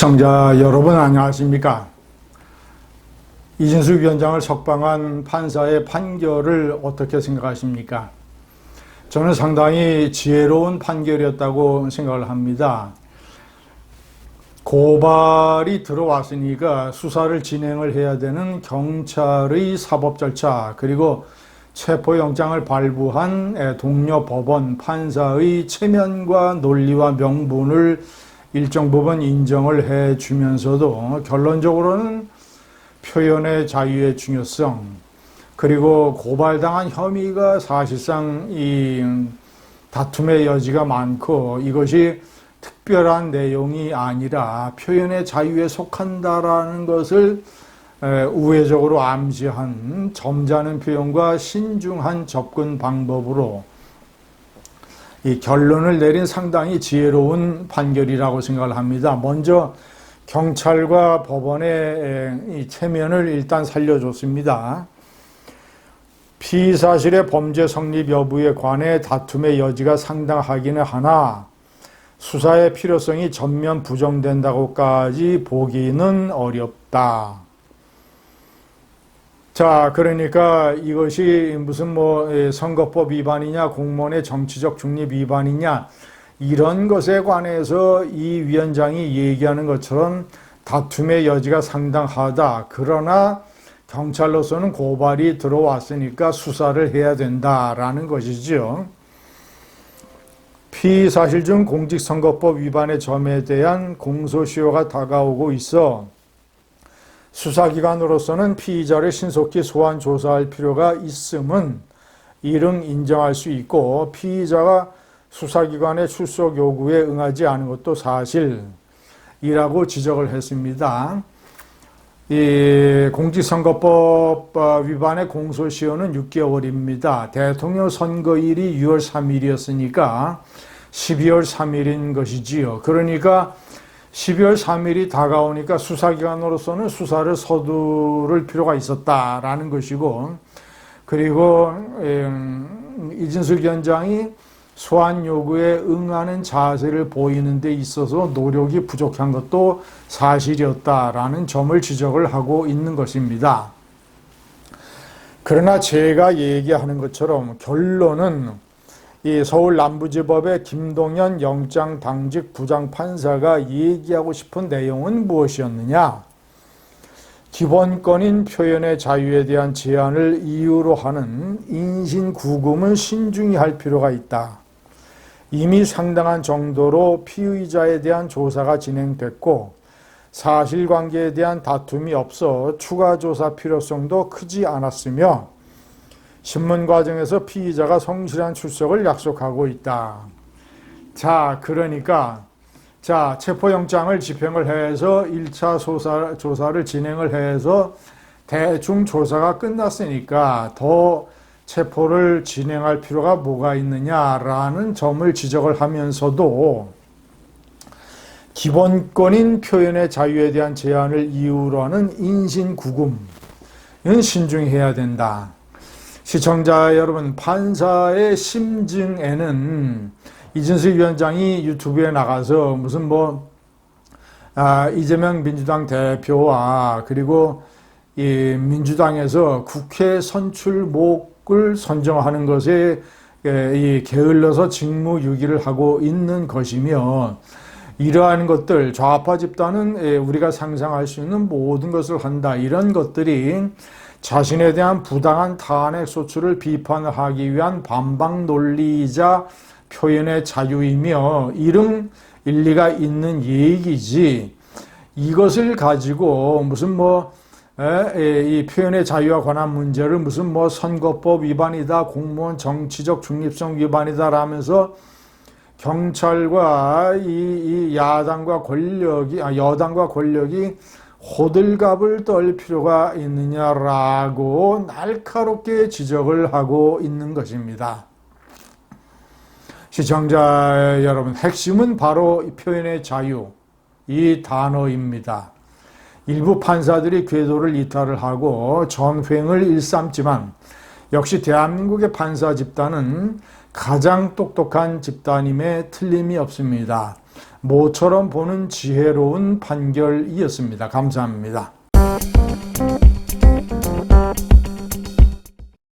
시청자 여러분 안녕하십니까? 이진수 위원장을 석방한 판사의 판결을 어떻게 생각하십니까? 저는 상당히 지혜로운 판결이었다고 생각을 합니다. 고발이 들어왔으니까 수사를 진행을 해야 되는 경찰의 사법 절차 그리고 체포영장을 발부한 동료 법원 판사의 체면과 논리와 명분을 일정 부분 인정을 해 주면서도 결론적으로는 표현의 자유의 중요성 그리고 고발당한 혐의가 사실상 이 다툼의 여지가 많고 이것이 특별한 내용이 아니라 표현의 자유에 속한다라는 것을 우회적으로 암시한 점잖은 표현과 신중한 접근 방법으로 이 결론을 내린 상당히 지혜로운 판결이라고 생각을 합니다. 먼저 경찰과 법원의 이 체면을 일단 살려줬습니다. 피의 사실의 범죄 성립 여부에 관해 다툼의 여지가 상당하기는 하나 수사의 필요성이 전면 부정된다고까지 보기는 어렵다. 자, 그러니까 이것이 무슨 뭐 예, 선거법 위반이냐, 공무원의 정치적 중립 위반이냐, 이런 것에 관해서 이 위원장이 얘기하는 것처럼 다툼의 여지가 상당하다. 그러나 경찰로서는 고발이 들어왔으니까 수사를 해야 된다라는 것이죠. 피사실 중 공직선거법 위반의 점에 대한 공소시효가 다가오고 있어 수사기관으로서는 피의자를 신속히 소환 조사할 필요가 있음은 이릉 인정할 수 있고 피의자가 수사기관의 출석 요구에 응하지 않은 것도 사실이라고 지적을 했습니다. 이 공직선거법 위반의 공소시효는 6개월입니다. 대통령 선거일이 6월 3일이었으니까 12월 3일인 것이지요. 그러니까 12월 3일이 다가오니까 수사기관으로서는 수사를 서두를 필요가 있었다라는 것이고 그리고 음, 이진숙 위원장이 소환 요구에 응하는 자세를 보이는 데 있어서 노력이 부족한 것도 사실이었다라는 점을 지적을 하고 있는 것입니다. 그러나 제가 얘기하는 것처럼 결론은 이 서울 남부지법의 김동연 영장 당직 부장 판사가 얘기하고 싶은 내용은 무엇이었느냐? 기본권인 표현의 자유에 대한 제한을 이유로 하는 인신 구금은 신중히 할 필요가 있다. 이미 상당한 정도로 피의자에 대한 조사가 진행됐고 사실관계에 대한 다툼이 없어 추가 조사 필요성도 크지 않았으며 신문 과정에서 피의자가 성실한 출석을 약속하고 있다. 자, 그러니까 자, 체포영장을 집행을 해서 1차 조사, 조사를 진행을 해서 대충 조사가 끝났으니까 더 체포를 진행할 필요가 뭐가 있느냐라는 점을 지적을 하면서도 기본권인 표현의 자유에 대한 제한을 이유로 하는 인신구금은 신중해야 된다. 시청자 여러분, 판사의 심증에는 이진수 위원장이 유튜브에 나가서 무슨 뭐, 아, 이재명 민주당 대표와 그리고 이 민주당에서 국회 선출목을 선정하는 것에 이 게을러서 직무유기를 하고 있는 것이며 이러한 것들 좌파 집단은 우리가 상상할 수 있는 모든 것을 한다. 이런 것들이 자신에 대한 부당한 탄핵 소추를 비판하기 위한 반박 논리이자 표현의 자유이며 이름 일리가 있는 얘기지. 이것을 가지고 무슨 뭐 이 표현의 자유와 관한 문제를 무슨 뭐 선거법 위반이다 공무원 정치적 중립성 위반이다라면서 경찰과 이, 이 야당과 권력이 아, 여당과 권력이 호들갑을 떨 필요가 있느냐라고 날카롭게 지적을 하고 있는 것입니다. 시청자 여러분, 핵심은 바로 표현의 자유, 이 단어입니다. 일부 판사들이 궤도를 이탈을 하고 전횡을 일삼지만 역시 대한민국의 판사 집단은 가장 똑똑한 집단임에 틀림이 없습니다. 모처럼 보는 지혜로운 판결이었습니다. 감사합니다.